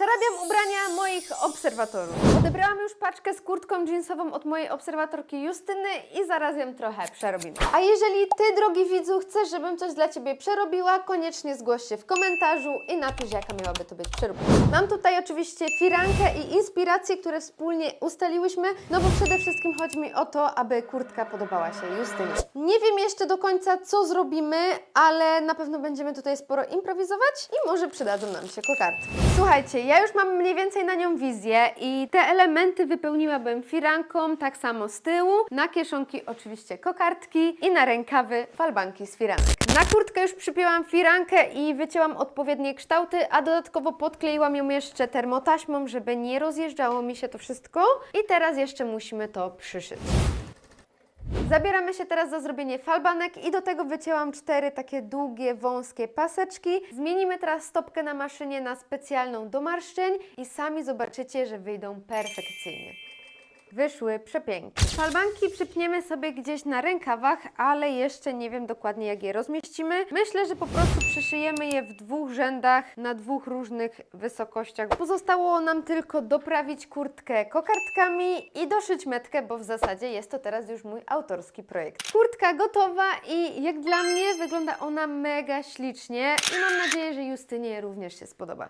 Przerabiam ubrania moich obserwatorów. Odebrałam już paczkę z kurtką jeansową od mojej obserwatorki Justyny i zaraz ją trochę przerobimy. A jeżeli Ty, drogi widzu, chcesz, żebym coś dla Ciebie przerobiła, koniecznie zgłoś się w komentarzu i napisz, jaka miałaby to być przeróbka. Mam tutaj oczywiście firankę i inspiracje, które wspólnie ustaliłyśmy, no bo przede wszystkim chodzi mi o to, aby kurtka podobała się Justynie. Nie wiem jeszcze do końca, co zrobimy, ale na pewno będziemy tutaj sporo improwizować i może przydadzą nam się kokardki. Słuchajcie, ja już mam mniej więcej na nią wizję i te elementy wypełniłabym firanką, tak samo z tyłu, na kieszonki oczywiście kokardki i na rękawy falbanki z firanek. Na kurtkę już przypięłam firankę i wycięłam odpowiednie kształty, a dodatkowo podkleiłam ją jeszcze termotaśmą, żeby nie rozjeżdżało mi się to wszystko i teraz jeszcze musimy to przyszyć. Zabieramy się teraz za zrobienie falbanek i do tego wycięłam cztery takie długie, wąskie paseczki. Zmienimy teraz stopkę na maszynie na specjalną do marszczeń i sami zobaczycie, że wyjdą perfekcyjnie. Wyszły przepięknie. Falbanki przypniemy sobie gdzieś na rękawach, ale jeszcze nie wiem dokładnie jak je rozmieścimy. Myślę, że po prostu przyszyjemy je w dwóch rzędach na dwóch różnych wysokościach. Pozostało nam tylko doprawić kurtkę kokardkami i doszyć metkę, bo w zasadzie jest to teraz już mój autorski projekt. Kurtka gotowa i jak dla mnie wygląda ona mega ślicznie i mam nadzieję, że Justynie również się spodoba.